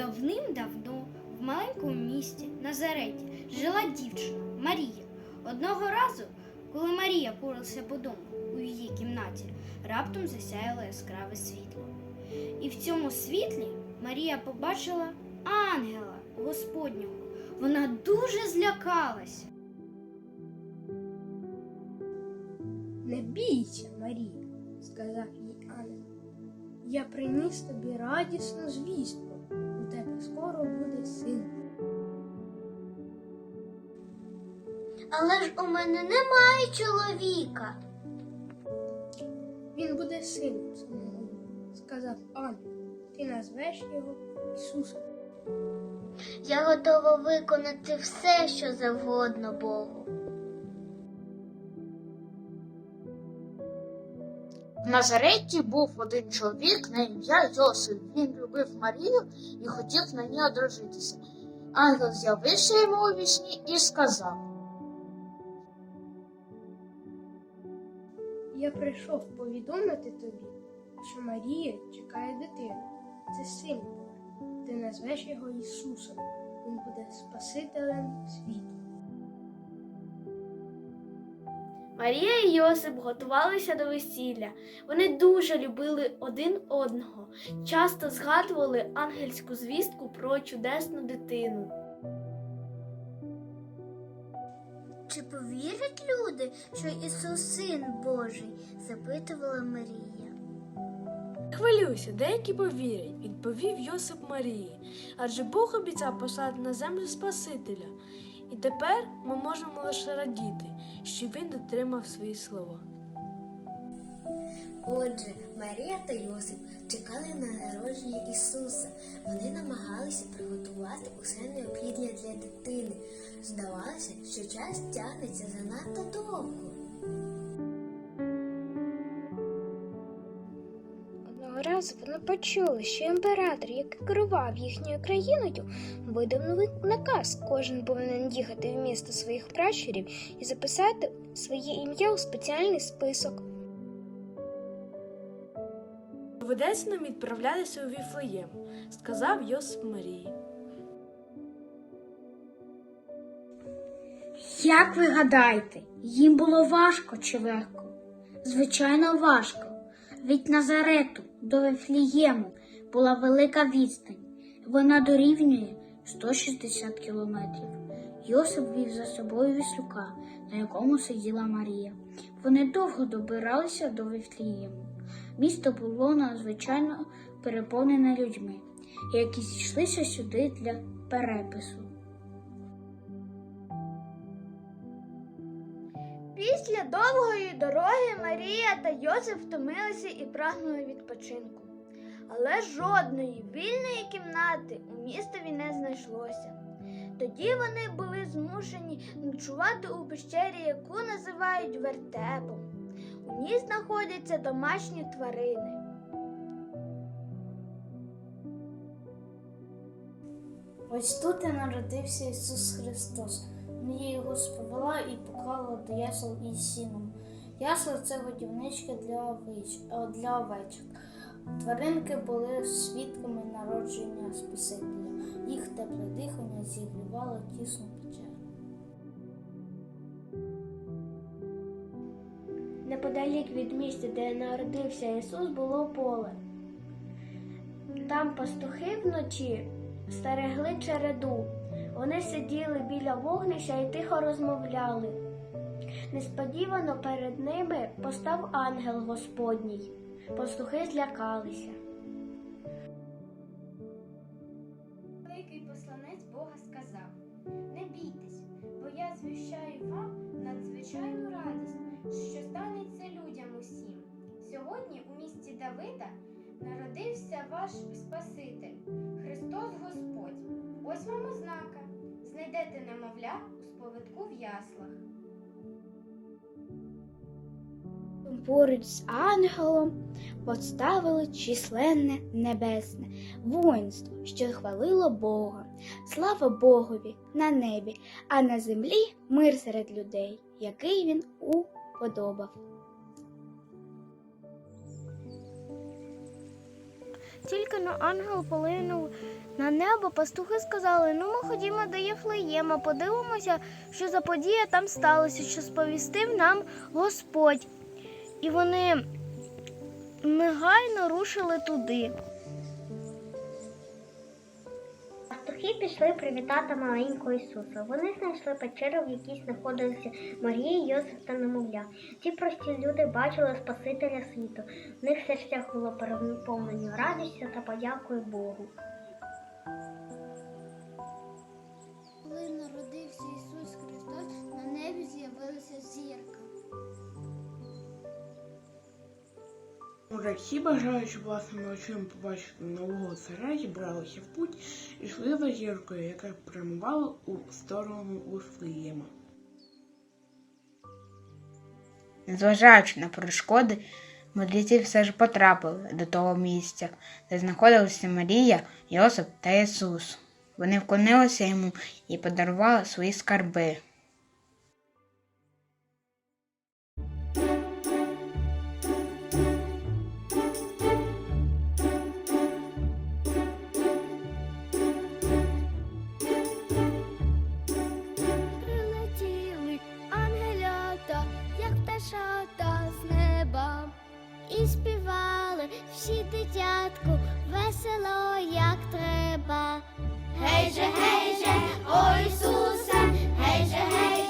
Давним-давно в маленькому місті Назареті жила дівчина Марія. Одного разу, коли Марія поралася по дому у її кімнаті, раптом засяяло яскраве світло. І в цьому світлі Марія побачила ангела Господнього. Вона дуже злякалася. Не бійся, Марія, сказав їй ангел. Я приніс тобі радісну звістку. Але ж у мене немає чоловіка. Він буде сином самого, сказав ангел. Ти назвеш його Ісусом. Я готова виконати все, що завгодно Богу. В Назареті був один чоловік на ім'я Йосиф. Він любив Марію і хотів на ній одружитися. Ангел з'явився йому у вісні і сказав: Я прийшов повідомити тобі, що Марія чекає дитину. Це син Божий. Ти назвеш його Ісусом. Він буде Спасителем світу. Марія і Йосип готувалися до весілля. Вони дуже любили один одного, часто згадували ангельську звістку про чудесну дитину. Чи повірять люди, що Ісус син Божий? запитувала Марія. Хвилюйся, деякі повірять, відповів Йосип Марії. Адже Бог обіцяв послати на землю Спасителя. І тепер ми можемо лише радіти, що він дотримав свої слова. Отже, Марія та Йосип чекали на народження Ісуса. Вони намагалися приготувати усе необхідне для дитини. Здавалося, що час тягнеться занадто довго. Одного разу вони почули, що імператор, який керував їхньою країною, видав новий наказ. Кожен повинен їхати в місто своїх пращурів і записати своє ім'я у спеціальний список. Доведеться нам відправлятися у Віфлеєм, сказав Йосип Марії. Як ви гадаєте, їм було важко чи легко? Звичайно, важко. Від Назарету до Вифлієму була велика відстань. Вона дорівнює 160 кілометрів. Йосип вів за собою віслюка, на якому сиділа Марія. Вони довго добиралися до Вифлієму. Місто було надзвичайно переповнене людьми, які зійшлися сюди для перепису. Після довгої дороги Марія та Йосип втомилися і прагнули відпочинку. Але жодної вільної кімнати у містові не знайшлося. Тоді вони були змушені ночувати у пещері, яку називають вертепом. У ній знаходяться домашні тварини. Ось тут і народився Ісус Христос. Мені його сповела і поклала до ясел із сіном. Ясла це годівнички для, е, для овечок. Тваринки були свідками народження Спасителя. Їх тепле дихання зігрівало тісну Неподалік від місця, де народився Ісус, було поле. Там пастухи вночі стерегли череду. Вони сиділи біля вогнища і тихо розмовляли. Несподівано перед ними постав ангел Господній. Пастухи злякалися. Ваш Спаситель, Христос Господь. Ось вам ознака. Знайдете немовля у сповитку в яслах. Поруч з ангелом поставили численне небесне воїнство, що хвалило Бога. Слава Богові на небі, а на землі мир серед людей, який він уподобав. Тільки но ангел полинув на небо, пастухи сказали: Ну, ми ходімо до Єфлеєма, подивимося, що за подія там сталося, що сповістив нам Господь. І вони негайно рушили туди. Пастухи пішли привітати маленького Ісуса. Вони знайшли печеру, в якій знаходилися Марія, Йосиф та немовля. Ці прості люди бачили Спасителя світу. В них серцях було переповнені радістю та подякою Богу. Коли народився Ісус Христос, на небі з'явилася зірка. Моряки, бажаючи власними очима побачити нового царя, зібралися в путь і йшли за зіркою, яка прямувала у сторону Вифлеєма. Незважаючи на перешкоди, мудреці все ж потрапили до того місця, де знаходилися Марія, Йосип та Ісус. Вони вклонилися йому і подарували свої скарби. співали всі дитятку, весело, як треба. Гей же, гей же, ой Ісусе, гей же, гей же.